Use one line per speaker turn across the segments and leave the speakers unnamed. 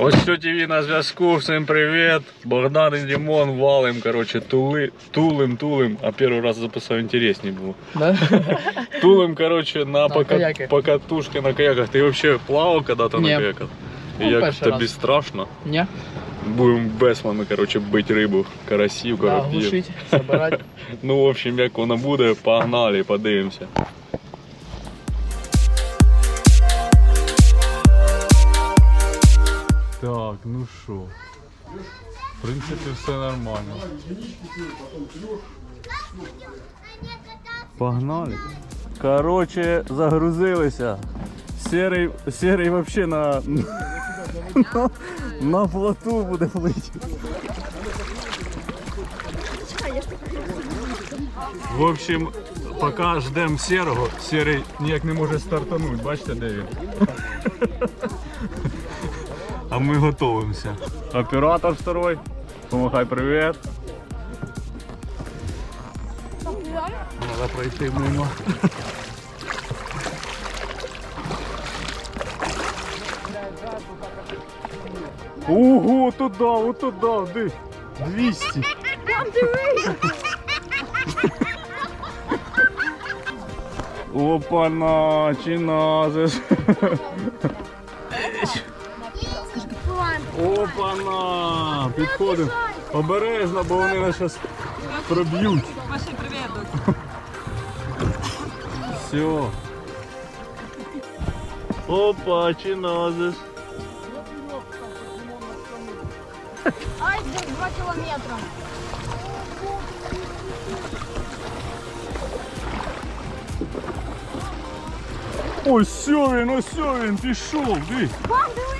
Ось що ТВ на зв'язку, всім привіт. Богдан і Дімон валим, короче, тули, тулим, тулим. А перший раз записав інтересніше було.
Да?
Тулим, короче, на,
На
пока,
каяки.
покатушке на каяках. Ти вообще плавав когда-то на
Ні.
каяках? І
Ну,
як
перший
тобі
раз.
страшно?
Ні?
Будемо веслами, короче, бить рибу, карасів,
Да,
коробів.
глушить, забирать.
Ну, в общем, як воно буде, погнали, подивимося. Так, ну що. В принципі, все нормально. Погнали. Короче, загрузилися. Серий, серий вообще на, на, на плоту буде плити. В общем, поки ждемо серого, серий ніяк не може стартануть. Бачите, де він? а ми готуємося. Оператор второй. Помахай привет. Надо пройти мимо. Ого, туди, отуда, дивись. 200. Там дивись. Опа, на, чи назиш. Опа-на, підходимо. Обережно, бо вони нас зараз проб'ють.
Маши, привет.
Все. Опа, чиназиш.
Айсберг 2 километра.
Ось все він, ось все він, пішов, ди.
Мам, дивись на мене.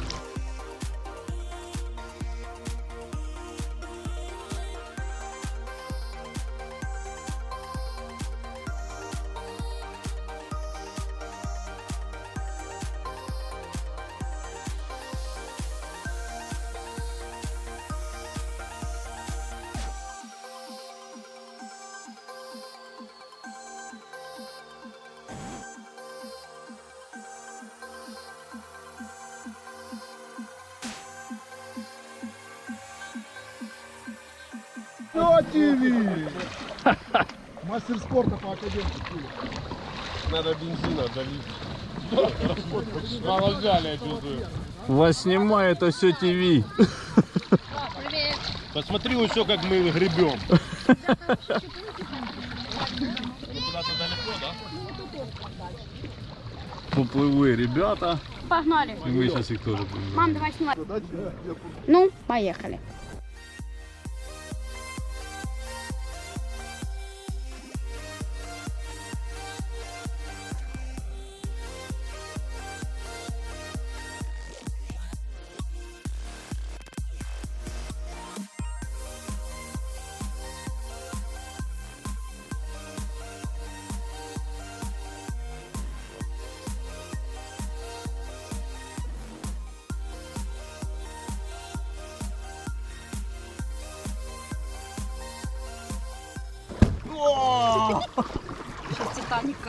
ТВ! Мастер спорта по академии.
Надо бензина долить. Я чувствую.
Вас снимает это все ТВ.
Посмотри, все, как мы гребем.
Поплыли ребята.
Погнали.
И мы сейчас их тоже будем.
Мам, давай снимай. Ну, поехали.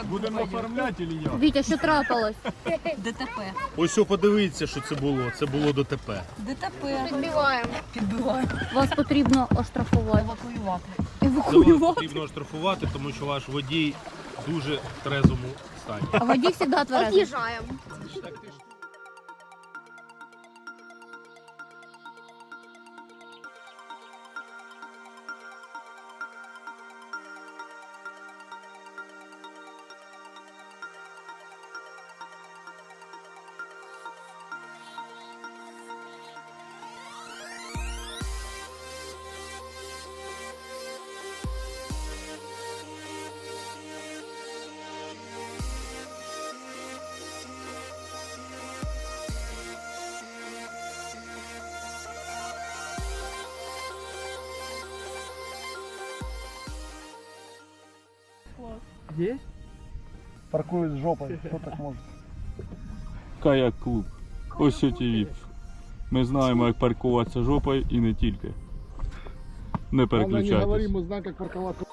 Будемо оформляти или як?
Вітя, що трапилось?
ДТП.
Ось все, подивіться, що це було. Це було ДТП.
ДТП.
Підбиваємо.
Підбиваємо.
Вас потрібно оштрафувати.
Евакуювати.
Це вас
Евакуювати.
потрібно штрафувати, тому що ваш водій дуже в трезвому стані.
А водій завжди тверезий. От'їжджаємо.
Есть?
Паркует с жопой. Кто так может?
Каяк клуб. Ось що ТВ. Ми знаємо, як паркуватися жопою і не тільки. Не
Главное, не
переключайтесь.
говори, мы знаем, как парковаться.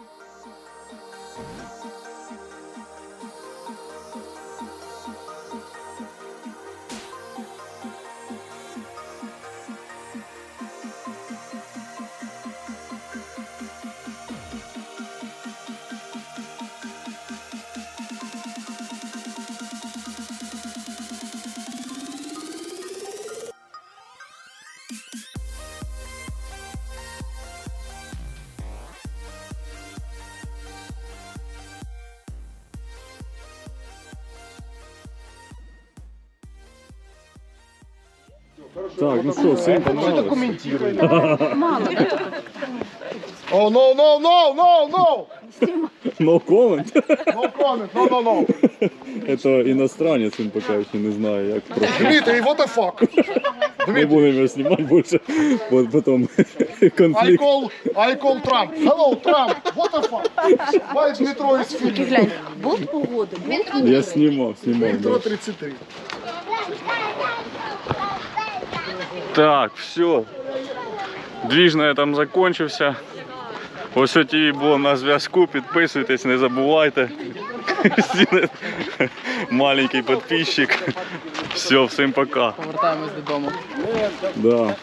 Так, ну що, всім понравилось?
Мало, да?
О, no, no, no, no, no!
No comment.
No comment, no, no, no.
Это иностранец, він поки ще не знає, як просто.
Дмитрий, what the fuck?
Не будемо його знімати більше, бо потім
I
конфлікт.
call, I call Trump. Hello, Trump. What the fuck? Why Дмитро is filming?
Глянь, будь погоди, будь
Я знімав, знімав.
Дмитро
Да.
33.
Так, все. Двіж на этом закончився. Ось ті було на зв'язку. Підписуйтесь, не забувайте. Маленький підписчик. Все, всім пока.
Повертаємось додому.
Да.